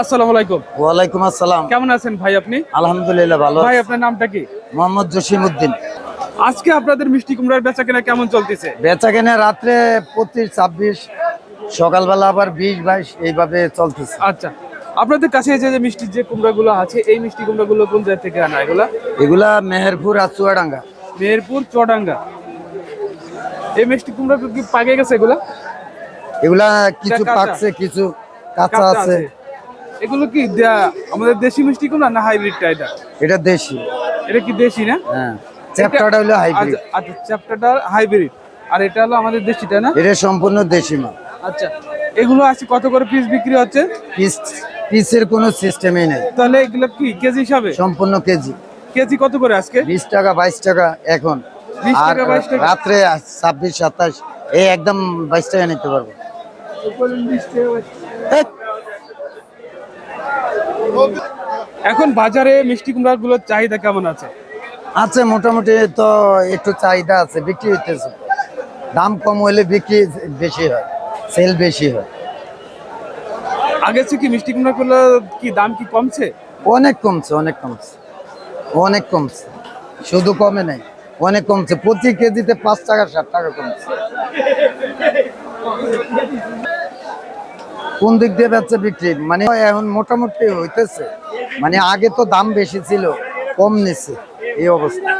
আসসালামু আলাইকুম। ওয়ালাইকুম আসসালাম। কেমন আছেন ভাই আপনি? আলহামদুলিল্লাহ ভালো ভাই আপনার নামটা কি? মোহাম্মদ জসিম উদ্দিন। আজকে আপনাদের মিষ্টি কুমড়ার বেচা কেনা কেমন চলতেছে? বেচা কেনে রাত্রে পঁচিশ ছাব্বিশ সকালবেলা আবার বিশ বাইশ এইভাবে চলতেছে। আচ্ছা আপনাদের কাছে যে যে মিষ্টির যে কুমড়াগুলো আছে এই মিষ্টি কুমড়াগুলো কোন জায়গা থেকে আনা এগুলা? এগুলা মেহেরপুর আর চুয়াডাঙ্গা। মেহেরপুর চুয়াডাঙ্গা। এই মিষ্টি কুমড়া কি পাকে গেছে এগুলা? এগুলা কিছু পাকছে কিছু কাঁচা আছে। এগুলো কি দে- আমাদের দেশি মিষ্টি কুমড়া না হাইব্রিডটা এটা এটা দেশি। এটা কি দেশি না? হ্যাঁ। চ্যাপ্টারটা হলো হাইব্রিড। আচ্ছা আচ্ছা চ্যাপ্টারটা হাইব্রিড। আর এটা হলো আমাদের দেশিটা না? এটা সম্পূর্ণ দেশি মাল। আচ্ছা এগুলো আছে কত করে পিস বিক্রি হচ্ছে? পিস পিসের কোনো সিস্টেমই নেই। তাহলে এগুলো কি কেজি হিসাবে? সম্পূর্ণ কেজি। কেজি কত করে আজকে? বিশ টাকা বাইশ টাকা এখন। 20 আর টাকা, 22 টাকা। রাত্রে ছাব্বিশ সাতাশ এই একদম বাইশ টাকা নিতে পারব। এখন বাজারে মিষ্টি কুমড়ারগুলোর চাহিদা কেমন আছে? আছে মোটামুটি তো একটু চাহিদা আছে বিক্রি হইতেছে। দাম কম হলে বিক্রি বেশি হয় সেল বেশি হয়। আগে থেকে কি মিষ্টি কুমড়া গুলো কি দাম কি কমছে? অনেক কমছে অনেক কমছে অনেক কমছে। শুধু কমে নাই অনেক কমছে। প্রতি কেজিতে পাঁচ টাকা ষাট টাকা কমছে। কোন দিক দিয়ে যাচ্ছে বিক্রি? মানে এখন মোটামুটি হইতেছে। মানে আগে তো দাম বেশি ছিল, কম নিচ্ছে এই অবস্থা।